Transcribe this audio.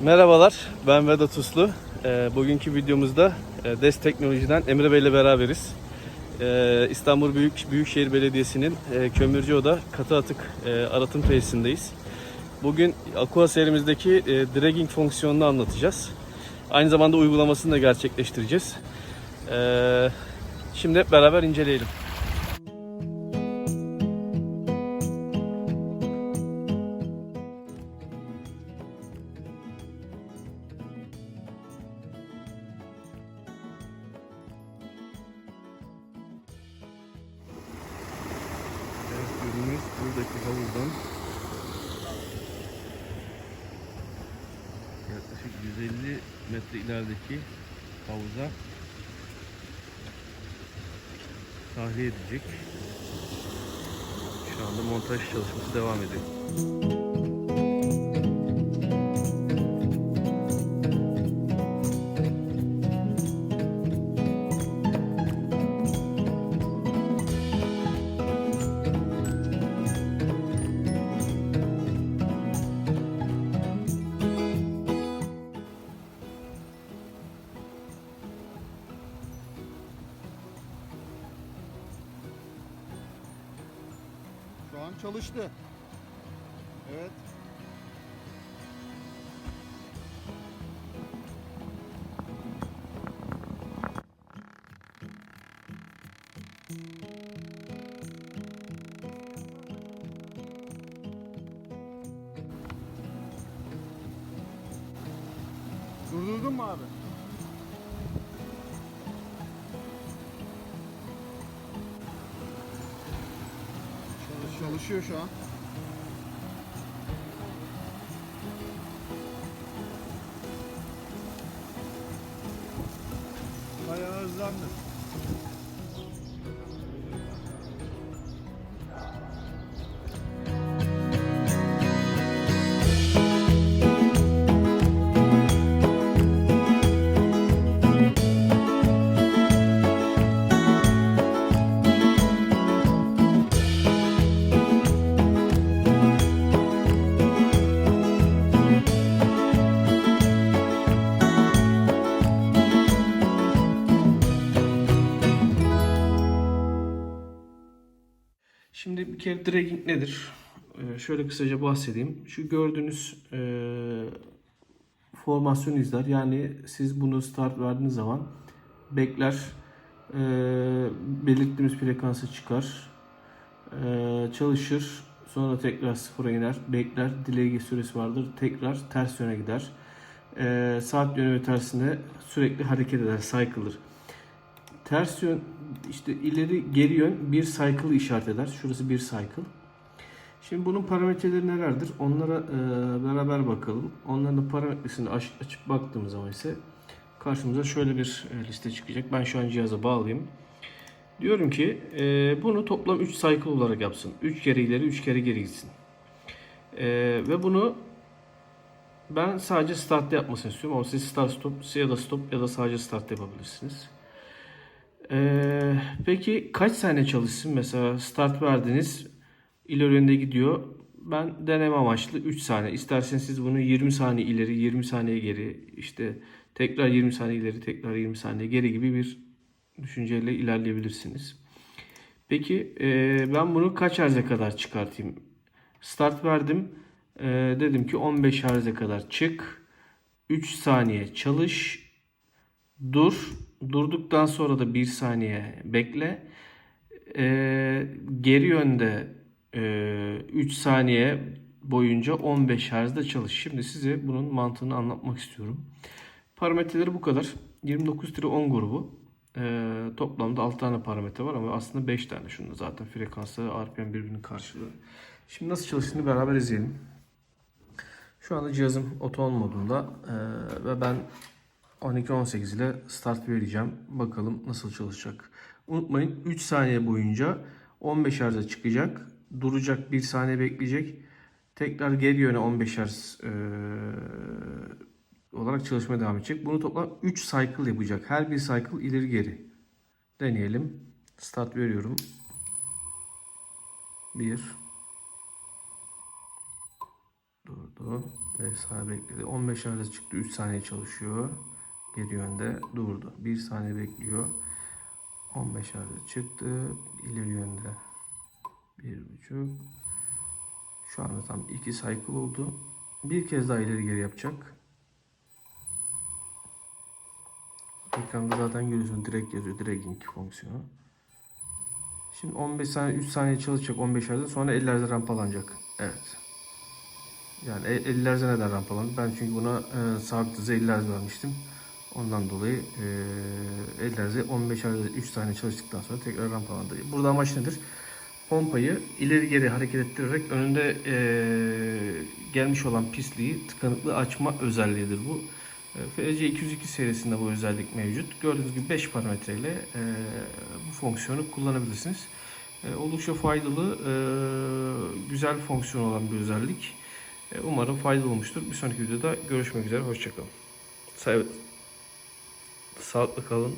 Merhabalar, ben Vedat Uslu. Ee, bugünkü videomuzda e, DES Teknoloji'den Emre Bey ile beraberiz. Ee, İstanbul Büyük Büyükşehir Belediyesi'nin e, Kömürcüoda katı atık e, arıtım tesisindeyiz. Bugün Aqua serimizdeki e, dragging fonksiyonunu anlatacağız. Aynı zamanda uygulamasını da gerçekleştireceğiz. Ee, şimdi hep beraber inceleyelim. Buradaki havuzdan yaklaşık 150 metre ilerideki havuza tahliye edecek. Şu anda montaj çalışması devam ediyor. An çalıştı. Evet. Durdurdun mu abi? Çalışıyor şu an. Bayağı hızlandı. Şimdi bir kere dragging nedir? Ee, şöyle kısaca bahsedeyim. Şu gördüğünüz e, formasyon izler. Yani siz bunu start verdiğiniz zaman bekler e, belirttiğimiz frekansı çıkar. e, çalışır. Sonra tekrar sıfıra iner. Bekler. Delay süresi vardır. Tekrar ters yöne gider. E, saat yönü ve tersine sürekli hareket eder. Cycle'ır. Ters yön işte ileri geri yön bir cycle işaret eder. Şurası bir cycle. Şimdi bunun parametreleri nelerdir? Onlara e, beraber bakalım. Onların da parametresini aç, açıp baktığımız zaman ise karşımıza şöyle bir e, liste çıkacak. Ben şu an cihaza bağlayayım. Diyorum ki e, bunu toplam 3 cycle olarak yapsın. 3 kere ileri 3 kere geri gitsin. E, ve bunu ben sadece start yapmasını istiyorum. Ama siz start stop ya da stop ya da sadece start yapabilirsiniz. Ee, peki kaç saniye çalışsın? Mesela start verdiniz, ileri yönde gidiyor. Ben deneme amaçlı 3 saniye. İsterseniz siz bunu 20 saniye ileri, 20 saniye geri, işte tekrar 20 saniye ileri, tekrar 20 saniye geri gibi bir düşünceyle ilerleyebilirsiniz. Peki e, ben bunu kaç herze kadar çıkartayım? Start verdim. E, dedim ki 15 herze kadar çık. 3 saniye çalış. Dur. Durduktan sonra da 1 saniye bekle. Ee, geri yönde 3 saniye boyunca 15 Hz'de çalış. Şimdi size bunun mantığını anlatmak istiyorum. Parametreleri bu kadar. 29-10 grubu. Ee, toplamda 6 tane parametre var ama aslında 5 tane şunda zaten frekansları RPM birbirinin karşılığı. Şimdi nasıl çalıştığını beraber izleyelim. Şu anda cihazım oto modunda ee, ve ben 12-18 ile start vereceğim. Bakalım nasıl çalışacak. Unutmayın 3 saniye boyunca 15 Hz'e çıkacak. Duracak 1 saniye bekleyecek. Tekrar geri yöne 15 Hz e, olarak çalışmaya devam edecek. Bunu toplam 3 cycle yapacak. Her bir cycle ileri geri. Deneyelim. Start veriyorum. 1 Durdu. 5 saniye bekledi. 15 Hz çıktı. 3 saniye çalışıyor. Geri yönde durdu. 1 saniye bekliyor. 15 Hz çıktı. İleri yönde. 1.5 Şu anda tam 2 cycle oldu. Bir kez daha ileri geri yapacak. Ekranda zaten görüyorsun direkt yazıyor. Dragging fonksiyonu. Şimdi 15 saniye 3 saniye çalışacak 15 Hz'de sonra 50 Hz'e rampalanacak. Evet. Yani 50 Hz'e neden rampalandı? Ben çünkü buna e, sabit hızı 50 Hz vermiştim. Ondan dolayı e, 50 Hz'e 15 Hz'de 3 saniye çalıştıktan sonra tekrar rampalandı. Burada amaç nedir? Pompayı ileri geri hareket ettirerek önünde e, gelmiş olan pisliği tıkanıklığı açma özelliğidir bu. FC 202 serisinde bu özellik mevcut. Gördüğünüz gibi 5 parametre ile e, bu fonksiyonu kullanabilirsiniz. E, oldukça faydalı, e, güzel fonksiyon olan bir özellik. E, umarım faydalı olmuştur. Bir sonraki videoda görüşmek üzere. Hoşçakalın. Sağlıklı kalın.